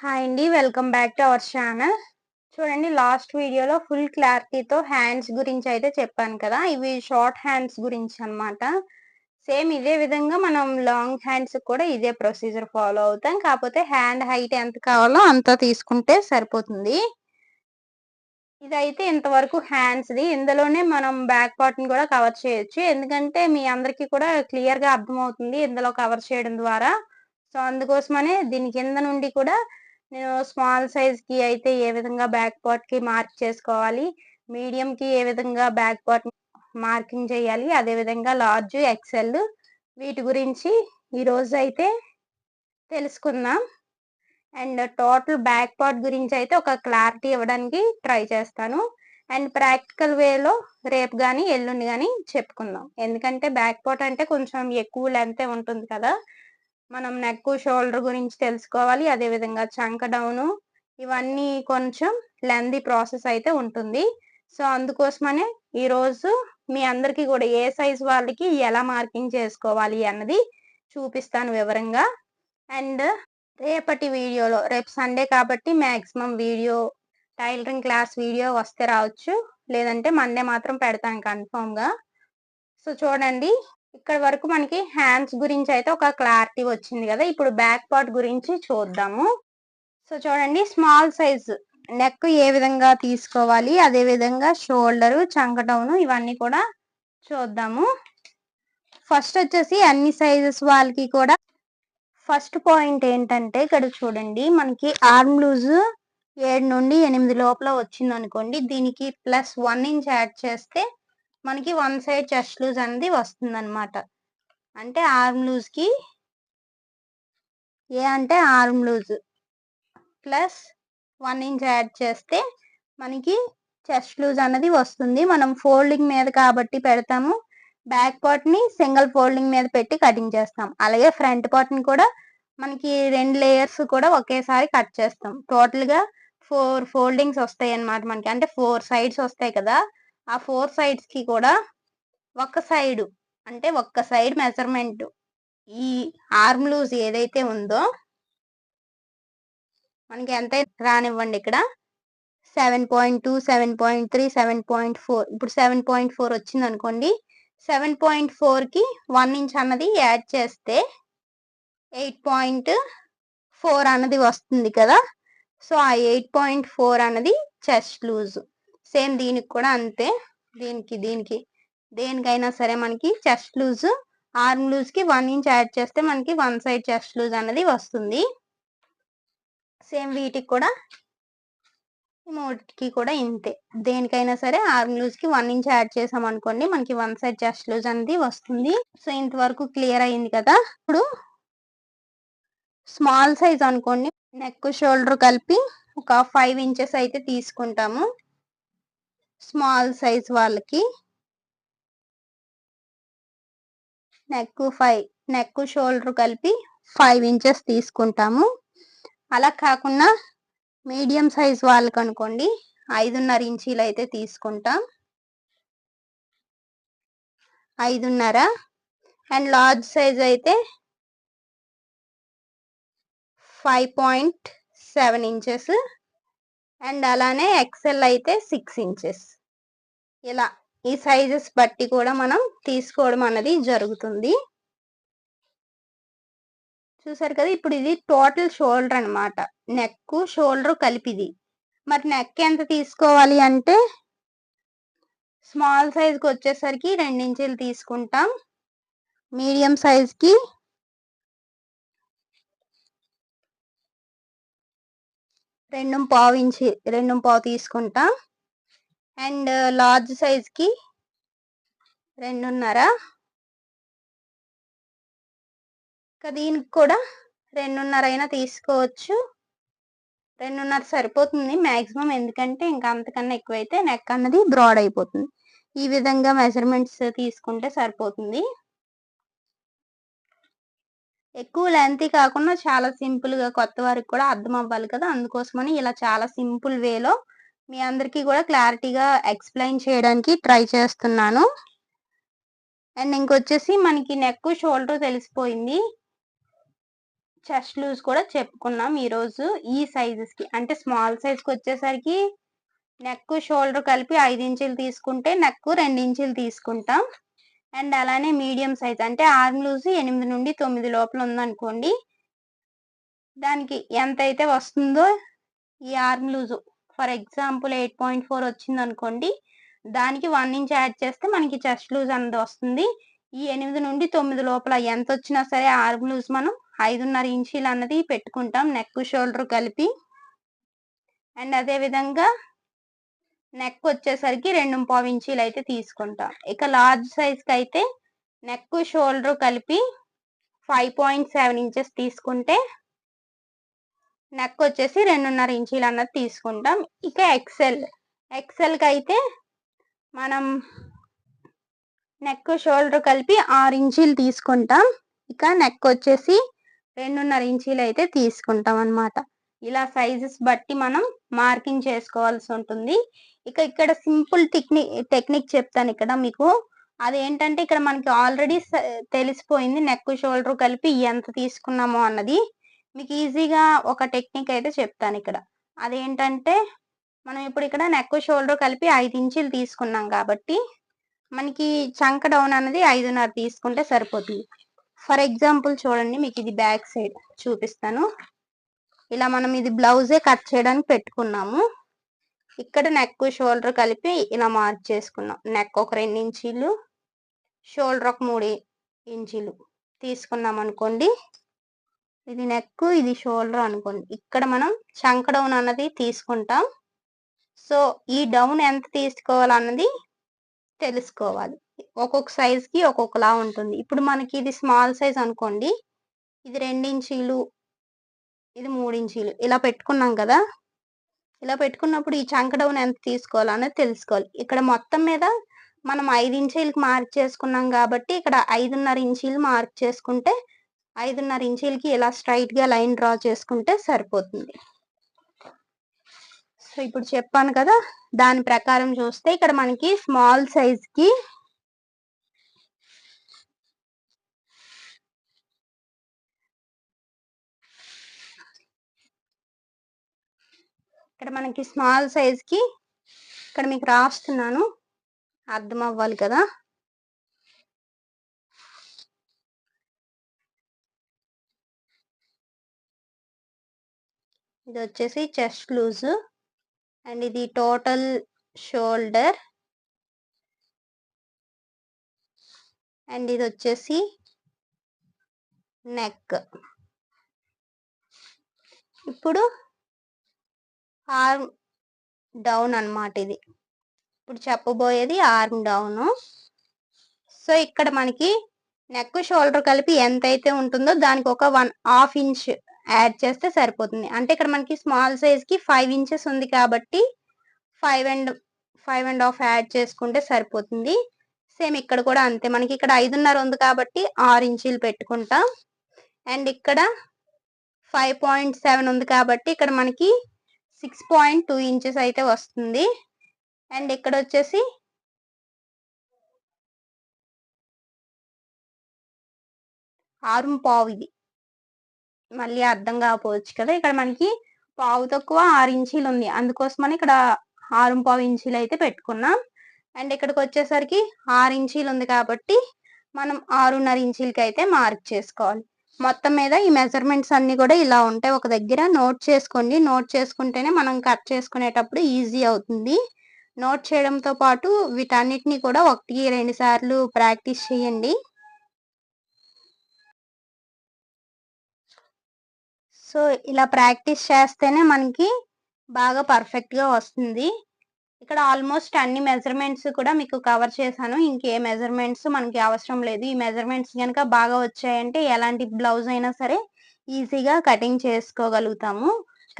Hi అండి welcome back to our channel చూడండి last వీడియోలో ఫుల్ క్లారిటీతో హ్యాండ్స్ గురించి అయితే చెప్పాను కదా. ఇవి షార్ట్ హ్యాండ్స్ గురించి అన్నమాట. సేమ్ ఇదే విధంగా మనం లాంగ్ హ్యాండ్స్ కూడా ఇదే ప్రొసీజర్ ఫాలో అవుతాం. కాకపోతే హ్యాండ్ హైట్ ఎంత కావాలో అంత తీసుకుంటే సరిపోతుంది. ఇదైతే ఇంతవరకు హ్యాండ్స్ది ఇందులోనే మనం బ్యాక్ పార్ట్ని కూడా కవర్ చేయొచ్చు. ఎందుకంటే మీ అందరికీ కూడా క్లియర్గా అర్థమవుతుంది ఇందులో కవర్ చేయడం ద్వారా. సో అందుకోసమనే దీని కింద నుండి కూడా నేను స్మాల్ సైజ్కి అయితే ఏ విధంగా బ్యాక్ పార్ట్కి మార్క్ చేసుకోవాలి? మీడియంకి ఏ విధంగా బ్యాక్ పార్ట్ మార్కింగ్ చేయాలి? అదే విధంగా లార్జ్ ఎక్సెల్ వీటి గురించి ఈరోజు అయితే తెలుసుకుందాం. అండ్ టోటల్ బ్యాక్ పార్ట్ గురించి అయితే ఒక క్లారిటీ ఇవ్వడానికి ట్రై చేస్తాను. అండ్ ప్రాక్టికల్ వేలో రేపు కానీ ఎల్లుండి కానీ చెప్పుకుందాం. ఎందుకంటే బ్యాక్ పార్ట్ అంటే కొంచెం ఎక్కువ లెంత్ ఉంటుంది కదా. మనం నెక్ షోల్డర్ గురించి తెలుసుకోవాలి. అదే విధంగా చంక డౌను ఇవన్నీ కొంచెం లెందీ ప్రాసెస్ అయితే ఉంటుంది. సో అందుకోసమనే ఈరోజు మీ అందరికీ కూడా ఏ సైజ్ వాళ్ళకి ఎలా మార్కింగ్ చేసుకోవాలి అన్నది చూపిస్తాను వివరంగా. అండ్ రేపటి వీడియోలో రేపు సండే కాబట్టి maximum video tailoring class video వస్తే రావచ్చు. లేదంటే మండే మాత్రం పెడతాను కన్ఫామ్గా సో చూడండి. ఇక్కడ వరకు మనకి హ్యాండ్స్ గురించి అయితే ఒక క్లారిటీ వచ్చింది కదా. ఇప్పుడు బ్యాక్ పార్ట్ గురించి చూద్దాము. సో చూడండి స్మాల్ సైజ్ నెక్ ఏ విధంగా తీసుకోవాలి అదే విధంగా షోల్డర్ చంకటౌను ఇవన్నీ కూడా చూద్దాము. ఫస్ట్ వచ్చేసి అన్ని సైజెస్ వాళ్ళకి కూడా ఫస్ట్ పాయింట్ ఏంటంటే ఇక్కడ చూడండి మనకి ఆర్మ్ లూజ్ ఏడు నుండి ఎనిమిది లోపల వచ్చింది అనుకోండి దీనికి ప్లస్ వన్ ఇంచ్ యాడ్ చేస్తే మనకి వన్ సైడ్ చెస్ట్ లూజ్ అనేది వస్తుందన్నమాట. అంటే ఆర్మ్ లూజ్కి ఏ అంటే arm loose. Plus one inch add చేస్తే మనకి చెస్ట్ లూజ్ అనేది వస్తుంది. మనం ఫోల్డింగ్ మీద కాబట్టి పెడతాము. బ్యాక్ పార్ట్ని సింగిల్ ఫోల్డింగ్ మీద పెట్టి కటింగ్ చేస్తాం. అలాగే ఫ్రంట్ పార్ట్ని కూడా మనకి రెండు లేయర్స్ కూడా ఒకేసారి కట్ చేస్తాం. టోటల్గా ఫోర్ ఫోల్డింగ్స్ వస్తాయి అన్నమాట మనకి. అంటే ఫోర్ సైడ్స్ వస్తాయి కదా. ఆ ఫోర్ సైడ్స్కి కూడా ఒక సైడు అంటే ఒక్క సైడ్ మెజర్మెంట్. ఈ ఆర్మ్ లూజ్ ఏదైతే ఉందో మనకి ఎంత రానివ్వండి ఇక్కడ. Seven point two seven point three seven point four. ఇప్పుడు సెవెన్ పాయింట్ ఫోర్ వచ్చింది అనుకోండి సెవెన్ పాయింట్ ఫోర్కి వన్ ఇంచ్ అన్నది యాడ్ చేస్తే ఎయిట్ పాయింట్ ఫోర్ అన్నది వస్తుంది కదా. సో ఆ ఎయిట్ పాయింట్ ఫోర్ అన్నది చెస్ట్ లూజ్. సేమ్ దీనికి కూడా అంతే. దీనికి దీనికి దేనికైనా సరే మనకి చెస్ట్ లూజ్ ఆర్మ్ లూజ్కి వన్ ఇంచ్ యాడ్ చేస్తే మనకి వన్ సైడ్ చెస్ట్ లూజ్ అనేది వస్తుంది. సేమ్ వీటికి కూడా మూడికి కూడా ఇంతే. దేనికైనా సరే ఆర్మ్ లూజ్కి వన్ ఇంచ్ యాడ్ చేసాం అనుకోండి మనకి వన్ సైడ్ చెస్ట్ లూజ్ అనేది వస్తుంది. సో ఇంతవరకు క్లియర్ అయింది కదా. ఇప్పుడు స్మాల్ సైజ్ అనుకోండి నెక్ షోల్డర్ కలిపి ఒక ఫైవ్ ఇంచెస్ అయితే తీసుకుంటాము. స్మాల్ సైజ్ వాళ్ళకి నెక్ ఫైవ్ నెక్ షోల్డర్ కలిపి ఫైవ్ ఇంచెస్ తీసుకుంటాము. అలా కాకుండా మీడియం సైజ్ వాళ్ళకి అనుకోండి ఐదున్నర ఇంచీలు అయితే తీసుకుంటాం. ఐదున్నర అండ్ లార్జ్ సైజ్ అయితే five point seven inches and అలానే ఎక్సెల్ అయితే సిక్స్ ఇంచెస్. ఇలా ఈ సైజెస్ బట్టి కూడా మనం తీసుకోవడం అనేది జరుగుతుంది. చూసారు కదా ఇప్పుడు ఇది టోటల్ షోల్డర్ అనమాట నెక్ షోల్డర్ కలిపిది మరి నెక్ ఎంత తీసుకోవాలి అంటే స్మాల్ సైజ్కి వచ్చేసరికి రెండించీలు తీసుకుంటాం. మీడియం సైజ్కి రెండు పావు ఇంచి రెండు పావు తీసుకుంటా. అండ్ uh, లార్జ్ సైజ్కి రెండున్నర. ఇంకా దీనికి కూడా రెండున్నర అయినా తీసుకోవచ్చు. రెండున్నర సరిపోతుంది మ్యాక్సిమం ఎందుకంటే ఇంకా అంతకన్నా ఎక్కువైతే నెక్ అన్నది బ్రాడ్ అయిపోతుంది. ఈ విధంగా మెజర్మెంట్స్ తీసుకుంటే సరిపోతుంది. ఎక్కువ లెంత్ కాకుండా చాలా సింపుల్గా కొత్త వారికి కూడా అర్థం అవ్వాలి కదా. అందుకోసమని ఇలా చాలా సింపుల్ వేలో మీ అందరికీ కూడా క్లారిటీగా ఎక్స్ప్లెయిన్ చేయడానికి ట్రై చేస్తున్నాను. అండ్ ఇంకొచ్చేసి మనకి నెక్ షోల్డర్ తెలిసిపోయింది. చెస్ట్ లూజ్ కూడా చెప్పుకున్నాం ఈరోజు ఈ సైజెస్కి అంటే స్మాల్ సైజ్కి వచ్చేసరికి నెక్ షోల్డర్ కలిపి ఐదు ఇంచులు తీసుకుంటే నెక్ రెండు ఇంచులు తీసుకుంటాం. అండ్ అలానే మీడియం సైజ్ అంటే ఆర్మ్ లూజ్ ఎనిమిది నుండి తొమ్మిది లోపల ఉందనుకోండి. దానికి ఎంత అయితే వస్తుందో ఈ arm loose for example eight point four వచ్చింది అనుకోండి దానికి వన్ ఇంచ్ యాడ్ చేస్తే మనకి చెస్ట్ లూజ్ అన్నది వస్తుంది. ఈ ఎనిమిది నుండి తొమ్మిది లోపల ఎంత వచ్చినా సరే ఆర్మ్ లూజ్ మనం ఐదున్నర ఇంచీలు అన్నది పెట్టుకుంటాం నెక్ షోల్డర్ కలిపి. అండ్ అదే విధంగా నెక్ వచ్చేసరికి రెండు పావు ఇంచీలు అయితే తీసుకుంటాం. ఇక లార్జ్ సైజ్కి అయితే నెక్ షోల్డర్ కలిపి ఫైవ్ పాయింట్ సెవెన్ ఇంచెస్ తీసుకుంటే నెక్ వచ్చేసి రెండున్నర ఇంచీలు అన్నది తీసుకుంటాం. ఇక ఎక్సెల్ ఎక్సెల్కి అయితే మనం నెక్ షోల్డర్ కలిపి ఆరు ఇంచీలు తీసుకుంటాం. ఇక నెక్ వచ్చేసి రెండున్నర ఇంచీలు అయితే తీసుకుంటాం అనమాట ఇలా సైజెస్ బట్టి మనం మార్కింగ్ చేసుకోవాల్సి ఉంటుంది. ఇక ఇక్కడ సింపుల్ టెక్నిక్ టెక్నిక్ చెప్తాను ఇక్కడ మీకు. అదేంటంటే ఇక్కడ మనకి ఆల్రెడీ తెలిసిపోయింది నెక్ షోల్డర్ కలిపి ఎంత తీసుకున్నామో అన్నది. మీకు ఈజీగా ఒక టెక్నిక్ అయితే చెప్తాను ఇక్కడ. అదేంటంటే మనం ఇప్పుడు ఇక్కడ నెక్ షోల్డర్ కలిపి ఐదు ఇంచులు తీసుకున్నాం కాబట్టి మనకి చంక డౌన్ అనేది ఐదున్నర తీసుకుంటే సరిపోతుంది. ఫర్ ఎగ్జాంపుల్ చూడండి మీకు ఇది బ్యాక్ సైడ్ చూపిస్తాను. ఇలా మనం ఇది బ్లౌజే కట్ చేయడానికి పెట్టుకున్నాము. ఇక్కడ నెక్ షోల్డర్ కలిపి ఇలా మార్క్ చేసుకున్నాం. నెక్ ఒక రెండు ఇంచీలు షోల్డర్ ఒక మూడు ఇంచీలు తీసుకున్నాం అనుకోండి. ఇది నెక్ ఇది షోల్డర్ అనుకోండి. ఇక్కడ మనం చంక డౌన్ అన్నది తీసుకుంటాం. సో ఈ డౌన్ ఎంత తీసుకోవాలన్నది తెలుసుకోవాలి. ఒక్కొక్క సైజ్కి ఒక్కొక్కలా ఉంటుంది. ఇప్పుడు మనకి ఇది స్మాల్ సైజ్ అనుకోండి. ఇది ఇంచీలు ఇది మూడు ఇంచీలు ఇలా పెట్టుకున్నాం కదా. ఇలా పెట్టుకున్నప్పుడు ఈ చంక డౌన్ ఎంత తీసుకోవాలనేది తెలుసుకోవాలి. ఇక్కడ మొత్తం మీద మనం ఐదు ఇంచీలకి మార్క్ చేసుకున్నాం కాబట్టి ఇక్కడ ఐదున్నర ఇంచీలు మార్క్ చేసుకుంటే ఐదున్నర ఇంచీలకి ఇలా స్ట్రైట్గా లైన్ డ్రా చేసుకుంటే సరిపోతుంది. సో ఇప్పుడు చెప్పాను కదా దాని ప్రకారం చూస్తే ఇక్కడ మనకి స్మాల్ సైజ్ ఇక్కడ మనకి స్మాల్ సైజ్కి ఇక్కడ మీకు రాస్తున్నాను. అర్థం అవ్వాలి కదా? ఇది వచ్చేసి చెస్ట్ లూజ్ అండ్ ఇది టోటల్ షోల్డర్ అండ్ ఇది వచ్చేసి నెక్ ఇప్పుడు ఆర్మ్ డౌన్ అనమాట ఇది. ఇప్పుడు చెప్పబోయేది ఆర్మ్ డౌన్. సో ఇక్కడ మనకి నెక్ షోల్డర్ కలిపి ఎంత అయితే ఉంటుందో దానికి ఒక వన్ హాఫ్ ఇంచ్ యాడ్ చేస్తే సరిపోతుంది. అంటే ఇక్కడ మనకి స్మాల్ సైజ్కి ఫైవ్ ఇంచెస్ ఉంది కాబట్టి five and five and half add చేసుకుంటే సరిపోతుంది. సేమ్ ఇక్కడ కూడా అంతే. మనకి ఇక్కడ ఐదున్నర ఉంది కాబట్టి ఆరు ఇంచీలు పెట్టుకుంటాం. అండ్ ఇక్కడ ఫైవ్ పాయింట్ సెవెన్ ఉంది కాబట్టి ఇక్కడ మనకి సిక్స్ పాయింట్ టూ ఇంచెస్ అయితే వస్తుంది. అండ్ ఇక్కడ వచ్చేసి ఆరు పావు ఇది. మళ్ళీ అర్థం కాకపోవచ్చు కదా. ఇక్కడ మనకి పావు తక్కువ ఆరు ఇంచీలు ఉంది. అందుకోసమని ఇక్కడ ఆరు పావు ఇంచీలు అయితే పెట్టుకున్నాం. అండ్ ఇక్కడికి వచ్చేసరికి ఆరు ఇంచీలు ఉంది కాబట్టి మనం ఆరున్నర ఇంచీలకి అయితే మార్క్ చేసుకోవాలి. మొత్తం మీద ఈ మెజర్మెంట్స్ అన్ని కూడా ఇలా ఉంటాయి ఒక దగ్గర నోట్ చేసుకోండి. నోట్ చేసుకుంటేనే మనం కట్ చేసుకునేటప్పుడు ఈజీ అవుతుంది. నోట్ చేయడంతో పాటు వీటన్నిటిని కూడా ఒకటి రెండు సార్లు ప్రాక్టీస్ చేయండి. సో ఇలా ప్రాక్టీస్ చేస్తేనే మనకి బాగా పర్ఫెక్ట్గా వస్తుంది. ఇక్కడ ఆల్మోస్ట్ అన్ని మెజర్మెంట్స్ కూడా మీకు కవర్ చేశాను. ఇంకే మెజర్మెంట్స్ మనకి అవసరం లేదు. ఈ మెజర్మెంట్స్ కనుక బాగా వచ్చాయంటే ఎలాంటి బ్లౌజ్ అయినా సరే ఈజీగా కటింగ్ చేసుకోగలుగుతాము.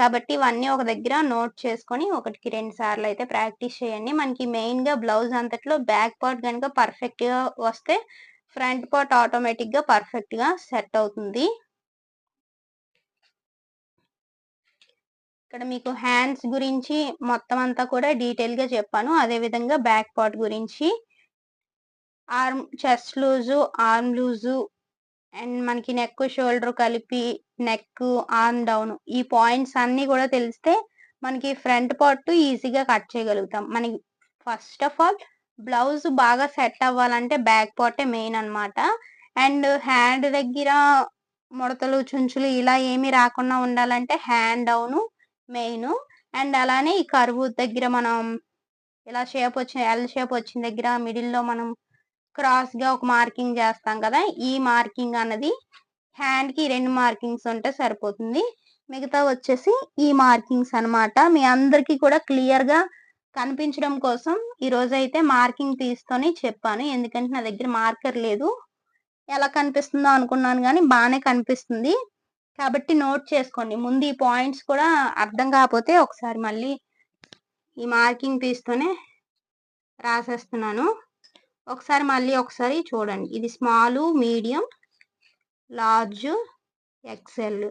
కాబట్టి ఇవన్నీ ఒక దగ్గర నోట్ చేసుకొని ఒకటికి రెండు సార్లు అయితే ప్రాక్టీస్ చేయండి. మనకి మెయిన్గా బ్లౌజ్ అంతట్లో బ్యాక్ పార్ట్ కనుక పర్ఫెక్ట్గా వస్తే ఫ్రంట్ పార్ట్ ఆటోమేటిక్గా పర్ఫెక్ట్గా సెట్ అవుతుంది. ఇక్కడ మీకు హ్యాండ్స్ గురించి మొత్తం అంతా కూడా డీటెయిల్గా చెప్పాను. అదే విధంగా బ్యాక్ పార్ట్ గురించి arm chest loose arm loose and మనకి నెక్ షోల్డర్ కలిపి నెక్ ఆర్మ్ డౌన్ ఈ పాయింట్స్ అన్ని కూడా తెలిస్తే మనకి ఫ్రంట్ పార్ట్ ఈజీగా కట్ చేయగలుగుతాం. మనకి ఫస్ట్ ఆఫ్ ఆల్ బ్లౌజ్ బాగా సెట్ అవ్వాలంటే బ్యాక్ పార్టే మెయిన్ అన్నమాట. అండ్ హ్యాండ్ దగ్గర ముడతలు చుంచులు ఇలా ఏమి రాకుండా ఉండాలంటే హ్యాండ్ డౌను మెయిన్. అండ్ అలానే ఈ కరువు దగ్గర మనం ఇలా షేప్ వచ్చిన ఎల్ షేప్ వచ్చిన దగ్గర మిడిల్లో మనం క్రాస్గా ఒక మార్కింగ్ చేస్తాం కదా ఈ మార్కింగ్ అన్నది హ్యాండ్కి రెండు మార్కింగ్స్ ఉంటే సరిపోతుంది. మిగతా వచ్చేసి ఈ మార్కింగ్స్ అన్నమాట. మీ అందరికి కూడా క్లియర్గా కనిపించడం కోసం ఈ రోజు అయితే మార్కింగ్ తీసుకొని చెప్పాను. ఎందుకంటే నా దగ్గర మార్కర్ లేదు. ఎలా కనిపిస్తుందో అనుకున్నాను కానీ బాగానే కనిపిస్తుంది. కాబట్టి నోట్ చేసుకోండి. ముందు ఈ పాయింట్స్ కూడా అర్థం కాకపోతే ఒకసారి మళ్ళీ ఈ మార్కింగ్ పీస్తోనే రాసేస్తున్నాను. ఒకసారి మళ్ళీ ఒకసారి చూడండి. ఇది small medium large XL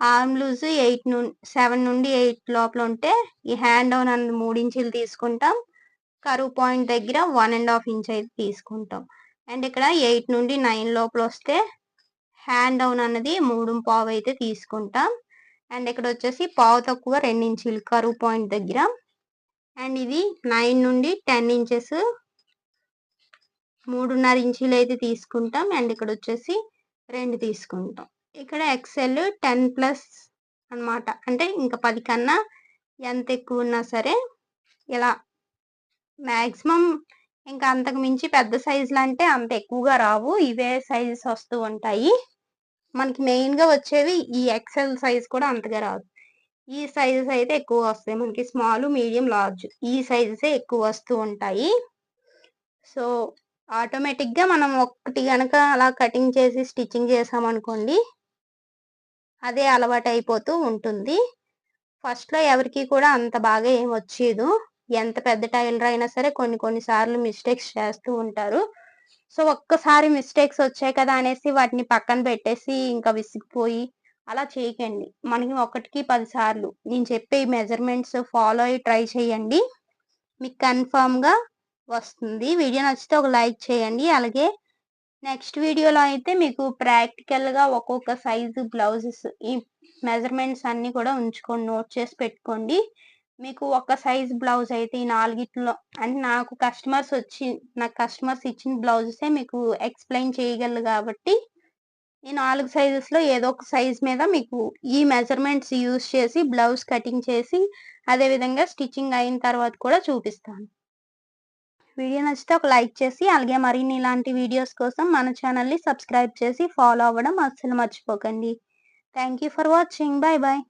arm loose ఎయిట్ను seven నుండి ఎయిట్ లోపల ఉంటే ఈ హ్యాండ్ డౌన్ అన్నది మూడు ఇంచులు తీసుకుంటాం. కరువు పాయింట్ దగ్గర వన్ అండ్ హాఫ్ ఇంచ్ అయితే తీసుకుంటాం. అండ్ ఇక్కడ ఎయిట్ నుండి నైన్ లోపల వస్తే హ్యాండ్ డౌన్ అన్నది మూడు పావు అయితే తీసుకుంటాం. అండ్ ఇక్కడ వచ్చేసి పావు తక్కువ రెండు ఇంచులు కరువు పాయింట్ దగ్గర. అండ్ ఇది నైన్ నుండి టెన్ ఇంచెస్ మూడున్నర ఇంచులు అయితే తీసుకుంటాం. అండ్ ఇక్కడ వచ్చేసి రెండు తీసుకుంటాం. ఇక్కడ ఎక్సెల్ టెన్ ప్లస్ అన్నమాట. అంటే ఇంకా పది కన్నా ఎంత ఎక్కువ ఉన్నా సరే ఇలా మ్యాక్సిమం ఇంకా అంతకు మించి పెద్ద సైజులు అంటే అంత ఎక్కువగా రావు. ఇవే సైజెస్ వస్తూ ఉంటాయి. మనకి మెయిన్గా వచ్చేవి ఈ ఎక్సెల్ సైజ్ కూడా అంతగా రాదు. ఈ సైజెస్ అయితే ఎక్కువ వస్తాయి. మనకి స్మాల్ మీడియం లార్జ్ ఈ సైజెస్ ఎక్కువ వస్తూ ఉంటాయి. సో ఆటోమేటిక్గా మనం ఒకటి కనుక అలా కటింగ్ చేసి స్టిచ్చింగ్ చేసామనుకోండి అదే అలవాటు అయిపోతూ ఉంటుంది. ఫస్ట్లో ఎవరికి కూడా అంత బాగా ఏం వచ్చేదు. ఎంత పెద్ద టైలర్ అయినా సరే కొన్ని కొన్ని సార్లు మిస్టేక్స్ చేస్తూ ఉంటారు. సో ఒక్కసారి మిస్టేక్స్ వచ్చాయి కదా అనేసి వాటిని పక్కన పెట్టేసి ఇంకా విసిగిపోయి అలా చేయకండి. మనకి ఒకటికి పదిసార్లు నేను చెప్పే మెజర్మెంట్స్ ఫాలో అయ్యి ట్రై చేయండి. మీకు కన్ఫామ్గా వస్తుంది. వీడియో నచ్చితే ఒక లైక్ చేయండి. అలాగే నెక్స్ట్ వీడియోలో అయితే మీకు ప్రాక్టికల్గా ఒక్కొక్క సైజు బ్లౌజెస్ ఈ మెజర్మెంట్స్ అన్నీ కూడా ఉంచుకొని నోట్ చేసి పెట్టుకోండి. మీకు ఒక సైజ్ బ్లౌజ్ అయితే ఈ నాలుగిట్లో అంటే నాకు కస్టమర్స్ వచ్చి నాకు కస్టమర్స్ ఇచ్చిన బ్లౌజెసే మీకు ఎక్స్ప్లెయిన్ చేయగలరు కాబట్టి ఈ నాలుగు సైజెస్లో ఏదో ఒక సైజ్ మీద మీకు ఈ మెజర్మెంట్స్ యూస్ చేసి బ్లౌజ్ కటింగ్ చేసి అదే విధంగా స్టిచ్చింగ్ అయిన తర్వాత కూడా చూపిస్తాను. వీడియో నచ్చితే ఒక లైక్ చేసి అలాగే మరిన్ని ఇలాంటి వీడియోస్ కోసం మన ఛానల్ని సబ్స్క్రైబ్ చేసి ఫాలో అవ్వడం అస్సలు మర్చిపోకండి. Thank you for watching. Bye bye